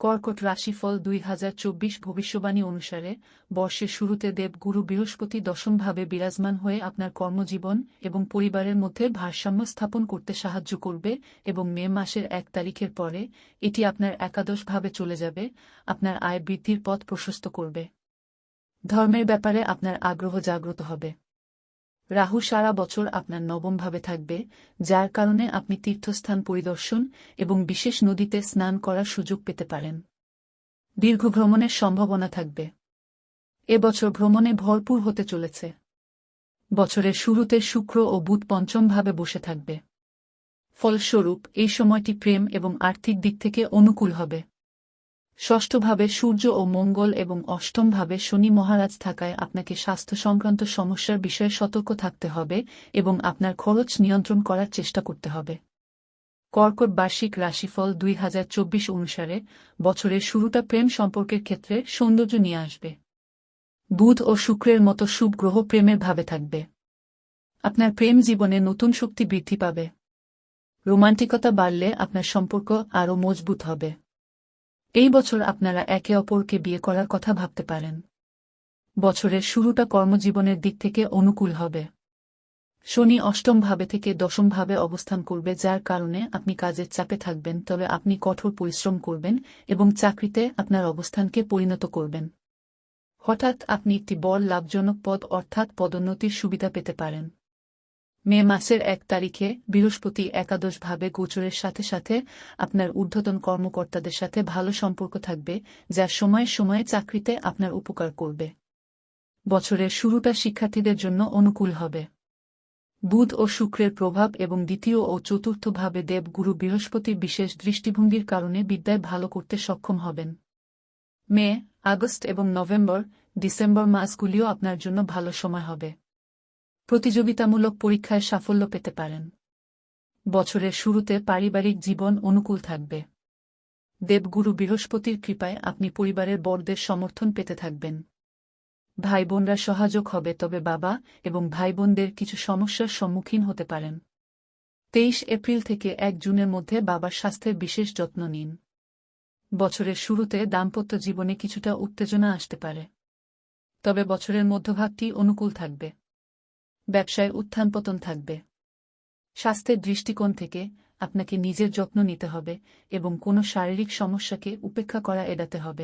কর্কট রাশিফল দুই হাজার চব্বিশ ভবিষ্যবাণী অনুসারে বর্ষের শুরুতে দেবগুরু বৃহস্পতি দশমভাবে বিরাজমান হয়ে আপনার কর্মজীবন এবং পরিবারের মধ্যে ভারসাম্য স্থাপন করতে সাহায্য করবে এবং মে মাসের এক তারিখের পরে এটি আপনার একাদশভাবে চলে যাবে, আপনার আয় বৃদ্ধির পথ প্রশস্ত করবে। ধর্মের ব্যাপারে আপনার আগ্রহ জাগ্রত হবে। রাহু সারা বছর আপনার নবমভাবে থাকবে, যার কারণে আপনি তীর্থস্থান পরিদর্শন এবং বিশেষ নদীতে স্নান করার সুযোগ পেতে পারেন। দীর্ঘ ভ্রমণের সম্ভাবনা থাকবে। এবছর ভ্রমণে ভরপুর হতে চলেছে। বছরের শুরুতে শুক্র ও বুধ পঞ্চমভাবে বসে থাকবে। ফলস্বরূপ, এই সময়টি প্রেম এবং আর্থিক দিক থেকে অনুকূল হবে। ষষ্ঠভাবে সূর্য ও মঙ্গল এবং অষ্টমভাবে শনি মহারাজ থাকায় আপনাকে স্বাস্থ্য সংক্রান্ত সমস্যার বিষয়ে সতর্ক থাকতে হবে এবং আপনার খরচ নিয়ন্ত্রণ করার চেষ্টা করতে হবে। কর্কট বার্ষিক রাশিফল দুই হাজার চব্বিশ অনুসারে বছরের শুরুটা প্রেম সম্পর্কের ক্ষেত্রে সৌন্দর্য নিয়ে আসবে। বুধ ও শুক্রের মতো শুভ গ্রহ প্রেমের ভাবে থাকবে। আপনার প্রেম জীবনে নতুন শক্তি বৃদ্ধি পাবে। রোমান্টিকতা বাড়লে আপনার সম্পর্ক আরও মজবুত হবে। এই বছর আপনারা একে অপরকে বিয়ে করার কথা ভাবতে পারেন। বছরের শুরুটা কর্মজীবনের দিক থেকে অনুকূল হবে। শনি অষ্টম ভাবে থেকে দশম ভাবে অবস্থান করবে, যার কারণে আপনি কাজের চাপে থাকবেন, তবে আপনি কঠোর পরিশ্রম করবেন এবং চাকরিতে আপনার অবস্থানকে পরিণত করবেন। হঠাৎ আপনি একটি বড় লাভজনক পদ অর্থাৎ পদোন্নতির সুবিধা পেতে পারেন। মে মাসের এক তারিখে বৃহস্পতি একাদশভাবে গোচরের সাথে সাথে আপনার ঊর্ধ্বতন কর্মকর্তাদের সাথে ভালো সম্পর্ক থাকবে, যা সময়ে সময়ে চাকরিতে আপনার উপকার করবে। বছরের শুরুটা শিক্ষার্থীদের জন্য অনুকূল হবে। বুধ ও শুক্রের প্রভাব এবং দ্বিতীয় ও চতুর্থভাবে দেবগুরু বৃহস্পতির বিশেষ দৃষ্টিভঙ্গির কারণে বিদ্যায় ভালো করতে সক্ষম হবেন। মে, আগস্ট এবং নভেম্বর, ডিসেম্বর মাসগুলিও আপনার জন্য ভালো সময় হবে। প্রতিযোগিতামূলক পরীক্ষায় সাফল্য পেতে পারেন। বছরের শুরুতে পারিবারিক জীবন অনুকূল থাকবে। দেবগুরু বৃহস্পতির কৃপায় আপনি পরিবারের বড়দের সমর্থন পেতে থাকবেন। ভাই বোনরা সহায়ক হবে, তবে বাবা এবং ভাই বোনদের কিছু সমস্যার সম্মুখীন হতে পারেন। তেইশ এপ্রিল থেকে এক জুনের মধ্যে বাবার স্বাস্থ্যের বিশেষ যত্ন নিন। বছরের শুরুতে দাম্পত্য জীবনে কিছুটা উত্তেজনা আসতে পারে। তবে বছরের মধ্যভাগটি অনুকূল থাকবে। ব্যবসায় উত্থান পতন থাকবে। স্বাস্থ্যের দৃষ্টিকোণ থেকে আপনাকে নিজের যত্ন নিতে হবে এবং কোনো শারীরিক সমস্যাকে উপেক্ষা করা এড়াতে হবে।